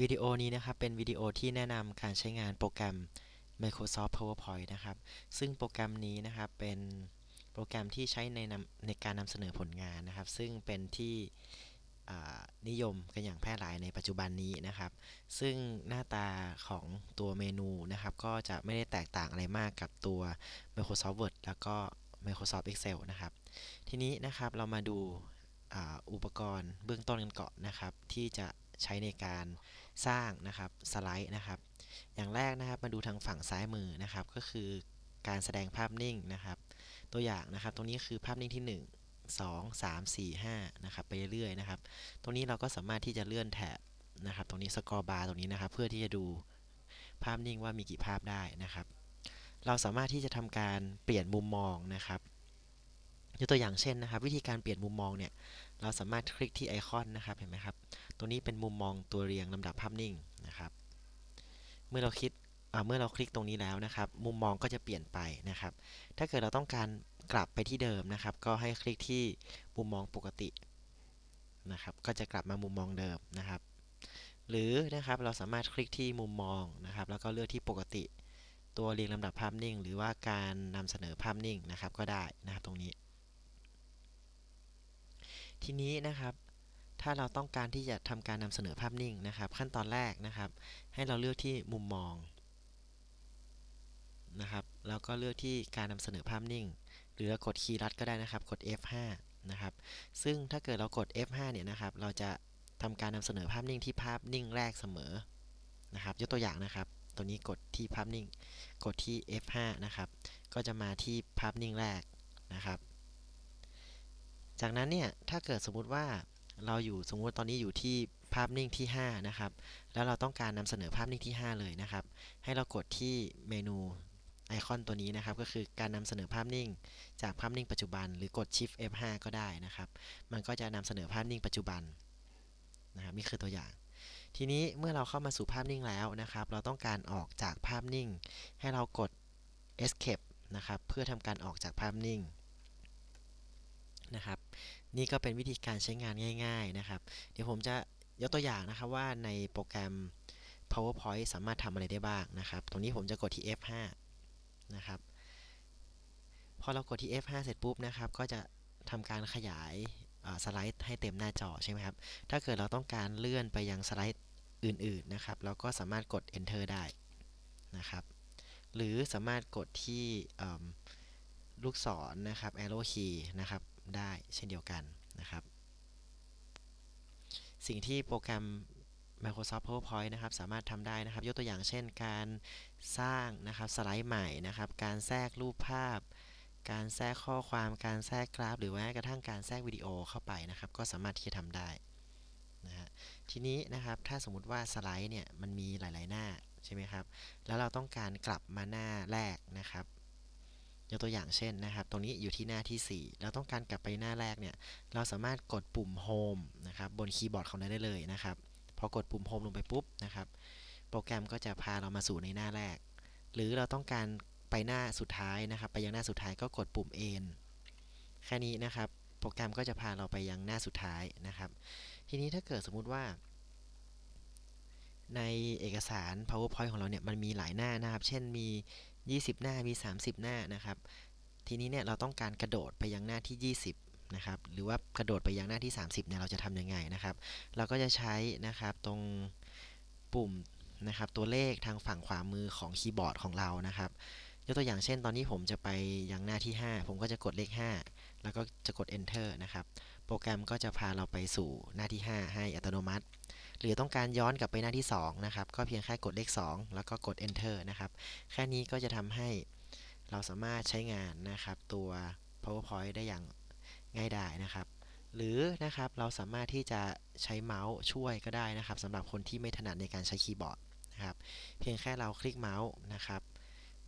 วิดีโอนี้นะครับเป็นวิดีโอที่แนะนำการใช้งานโปรแกรม Microsoft PowerPoint นะครับ ซึ่งโปรแกรมนี้นะครับเป็นโปรแกรมที่ใช้ในนำในการนำเสนอผลงานนะครับ ซึ่งเป็นที่นิยมกันอย่างแพร่หลายในปัจจุบันนี้นะครับ ซึ่งหน้าตาของตัวเมนูนะครับ ก็จะไม่ได้แตกต่างอะไรมากกับตัว Microsoft Word แล้วก็ Microsoft Excel นะครับ ทีนี้นะครับเรามาดูอุปกรณ์เบื้องต้นกันก่อนนะครับ ที่จะ ใช้ในการสร้างนะครับสไลด์นะครับ อย่างแรกนะครับมาดูทางฝั่งซ้ายมือนะครับ ก็คือการแสดงภาพนิ่งนะครับ ตัวอย่างนะครับ ตรงนี้คือภาพนิ่งที่ 1 2 3 4 5นะครับไปเรื่อยๆนะครับ ตรงนี้เราก็สามารถที่จะเลื่อนแถบนะครับ ตรงนี้สกอร์บาร์ตรงนี้นะครับ เพื่อที่จะดูภาพนิ่งว่ามีกี่ภาพได้นะครับ เราสามารถที่จะทำการเปลี่ยนมุมมองนะครับ ยกตัวอย่างเช่นนะครับ วิธีการเปลี่ยนมุมมองเนี่ยเราสามารถคลิกที่ไอคอนนะครับเห็นไหมครับตัวนี้เป็นมุมมองตัวเรียงลำดับภาพนิ่งนะครับ เมื่อเราคิดเมื่อเราคลิกตรงนี้แล้วนะครับ มุมมองก็จะเปลี่ยนไปนะครับ ถ้าเกิดเราต้องการกลับไปที่เดิมนะครับ ก็ให้คลิกที่มุมมองปกตินะครับ ก็จะกลับมามุมมองเดิมนะครับ หรือนะครับเราสามารถคลิกที่มุมมองนะครับ แล้วก็เลือกที่ปกติ ตัวเรียงลำดับภาพนิ่ง หรือว่าการนำเสนอภาพนิ่งนะครับ ก็ได้นะครับตรงนี้ ทีนี้นะครับ ถ้าเราต้องการที่จะทำการนำเสนอภาพนิ่งนะครับ ขั้นตอนแรกนะครับ ให้เราเลือกที่มุมมองนะครับ แล้วก็เลือกที่การนำเสนอภาพนิ่ง หรือกดคีย์ลัดก็ได้นะครับ กด F5 นะครับ ซึ่งถ้าเกิดเรากด F5 เนี่ยนะครับ เราจะทำการนำเสนอภาพนิ่งที่ภาพนิ่งแรกเสมอนะครับ ยกตัวอย่างนะครับ ตัวนี้กดที่ภาพนิ่ง กดที่ F5 นะครับ ก็จะมาที่ภาพนิ่งแรกนะครับ จากนั้นเนี่ยถ้าเกิดสมมุติว่าเราอยู่สมมติตอนนี้อยู่ที่ภาพนิ่งที่ 5 นะครับ แล้วเราต้องการนำเสนอภาพนิ่งที่ 5 เลยนะครับ ให้เรากดที่เมนูไอคอนตัวนี้นะครับ ก็คือการนำเสนอภาพนิ่ง จากภาพนิ่งปัจจุบัน หรือกด Shift F5 ก็ได้นะครับ มันก็จะนำเสนอภาพนิ่งปัจจุบันนะครับนี่คือตัวอย่าง ทีนี้เมื่อเราเข้ามาสู่ภาพนิ่งแล้วนะครับ เราต้องการออกจากภาพนิ่ง ให้เรากด Escape นะครับ เพื่อทำการออกจากภาพนิ่ง นะครับ นี่ก็เป็นวิธีการใช้งานง่าย ๆนะครับ เดี๋ยวผมจะยกตัวอย่างนะครับว่าในโปรแกรม PowerPoint สามารถทำอะไรได้บ้างนะครับ ตรงนี้ผมจะกดที่ F5 นะครับพอเรากดที่ F5 เสร็จปุ๊บนะครับ ก็จะทำการขยายสไลด์ให้เต็มหน้าจอใช่ไหมครับ ถ้าเกิดเราต้องการเลื่อนไปยังสไลด์อื่นๆนะครับ เราก็สามารถกด Enter ได้นะครับ หรือสามารถกดที่ลูกศรนนะครับ arrow key นะครับ ได้เช่นเดียวกันนะครับ สิ่งที่โปรแกรม Microsoft PowerPoint นะครับสามารถทำได้นะครับ ยกตัวอย่างเช่นการสร้างนะครับสไลด์ใหม่นะครับ การแทรกรูปภาพ การแทรกข้อความการแทรกกราฟ หรือแม้กระทั่งการแทรกวิดีโอเข้าไปนะครับ ก็สามารถที่จะทำได้นะฮะทีนี้นะครับถ้าสมมติว่าสไลด์เนี่ยมันมีหลาย ๆ หน้าใช่ไหมครับแล้วเราต้องการกลับมาหน้าแรกนะครับ ยกตัวอย่างเช่นนะครับ ตรงนี้อยู่ที่หน้าที่ 4 เราต้องการกลับไปหน้าแรกเนี่ย เราสามารถกดปุ่ม Home นะครับบนคีย์บอร์ดของเราได้เลยนะครับ พอกดปุ่ม Home ลงไปปุ๊บนะครับ โปรแกรมก็จะพาเรามาสู่ในหน้าแรก หรือเราต้องการไปหน้าสุดท้ายนะครับ ไปยังหน้าสุดท้ายก็กดปุ่ม N แค่นี้นะครับ โปรแกรมก็จะพาเราไปยังหน้าสุดท้ายนะครับ ทีนี้ถ้าเกิดสมมุติว่าในเอกสาร PowerPoint ของเราเนี่ยมันมีหลายหน้านะครับ เช่นมี 20 หน้ามี 30 หน้านะครับ ทีนี้เนี่ยเราต้องการกระโดดไปยังหน้าที่ 20 นะครับ หรือว่ากระโดดไปยังหน้าที่ 30เนี่ยเราจะทำยังไงนะครับ เราก็จะใช้นะครับตรงปุ่มนะครับตัวเลขทางฝั่งขวามือของคีย์บอร์ดของเรานะครับยกตัวอย่างเช่นตอนนี้ผมจะไปยังหน้าที่ 5 ผมก็จะกดเลข 5 แล้วก็จะกด enter นะครับ โปรแกรมก็จะพาเราไปสู่หน้าที่ 5 ให้อัตโนมัติ หรือต้องการย้อนกลับไปหน้าที่ 2 นะครับ ก็เพียงแค่กดเลข 2 แล้วก็กด enter นะครับ แค่นี้ก็จะทำให้เราสามารถใช้งานนะครับ ตัว powerpoint ได้อย่างง่ายดายนะครับ หรือนะครับเราสามารถที่จะใช้เมาส์ช่วยก็ได้นะครับสำหรับคนที่ไม่ถนัดในการใช้คีย์บอร์ดนะครับ เพียงแค่เราคลิกเมาส์นะครับ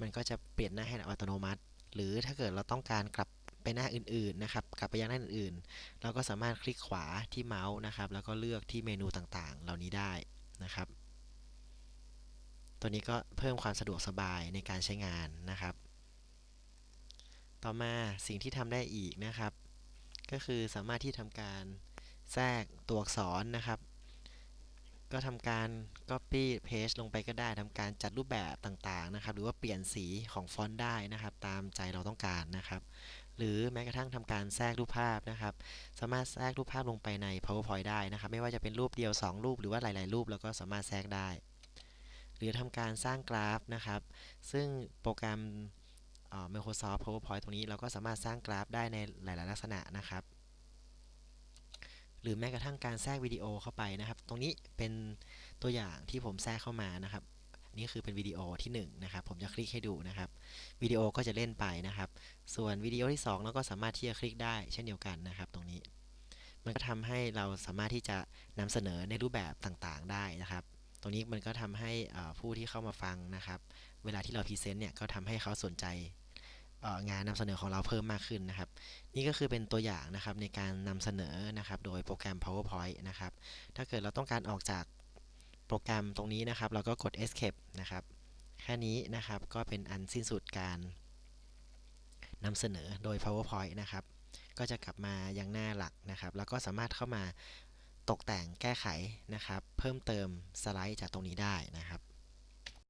มันก็จะเปลี่ยนหน้าให้อัตโนมัติ หรือถ้าเกิดเราต้องการกลับ หน้าอื่นๆนะครับกลับไปยังหน้าอื่นๆ เราก็สามารถคลิกขวาที่เมาส์นะครับ แล้วก็เลือกที่เมนูต่างๆ เหล่านี้ได้นะครับ ตัวนี้ก็เพิ่มความสะดวกสบายในการใช้งานนะครับ ต่อมาสิ่งที่ทำได้อีกนะครับ ก็คือสามารถที่ทำการแทรกตัวอักษรนะครับ ก็ทำการ copy paste ลงไปก็ได้ทำการจัดรูปแบบต่างๆนะครับ หรือว่าเปลี่ยนสีของฟอนต์ได้นะครับ ตามใจเราต้องการนะครับ หรือแม้กระทั่งทำการแทรกรูปภาพนะครับ สามารถแทรกรูปภาพลงไปใน powerpoint ได้นะครับ ไม่ว่าจะเป็นรูปเดียว 2 รูปหรือว่าหลาย ๆ รูปเราก็สามารถแทรกได้ หรือทำการสร้างกราฟนะครับ ซึ่งโปรแกรม Microsoft PowerPoint ตรงนี้เราก็สามารถสร้างกราฟได้ในหลาย ๆ ลักษณะนะครับ หรือแม้กระทั่งการแทรกวิดีโอเข้าไปนะครับ ตรงนี้เป็นตัวอย่างที่ผมแทรกเข้ามานะครับ นี่คือเป็นวิดีโอที่1นนะครับ ผมจะคลิกให้ดูนะครับ วิดีโอก็จะเล่นไปนะครับ ส่วนวิดีโอที่2เราก็สามารถที่จะคลิกได้เช่นเดียวกันนะครับ ตรงนี้ มันก็ทำให้เราสามารถที่จะนำเสนอในรูปแบบต่างๆ ได้นะครับ ตรงนี้มันก็ทำให้ผู้ที่เข้ามาฟังนะครับ เวลาที่เราพรีเซนต์เนี่ยก็ทำให้เขาสนใจ งานนำเสนอของเราเพิ่มมากขึ้นนะครับ นี่ก็คือเป็นตัวอย่างนะครับในการนำเสนอนะครับ โดยโปรแกรม PowerPoint นะครับ ถ้าเกิดเราต้องการออกจากโปรแกรมตรงนี้นะครับ เราก็กด Escape นะครับ แค่นี้นะครับก็เป็นอันสิ้นสุดการนำเสนอโดย PowerPoint นะครับ ก็จะกลับมายังหน้าหลักนะครับ แล้วก็สามารถเข้ามาตกแต่งแก้ไขนะครับ เพิ่มเติมสไลด์จากตรงนี้ได้นะครับ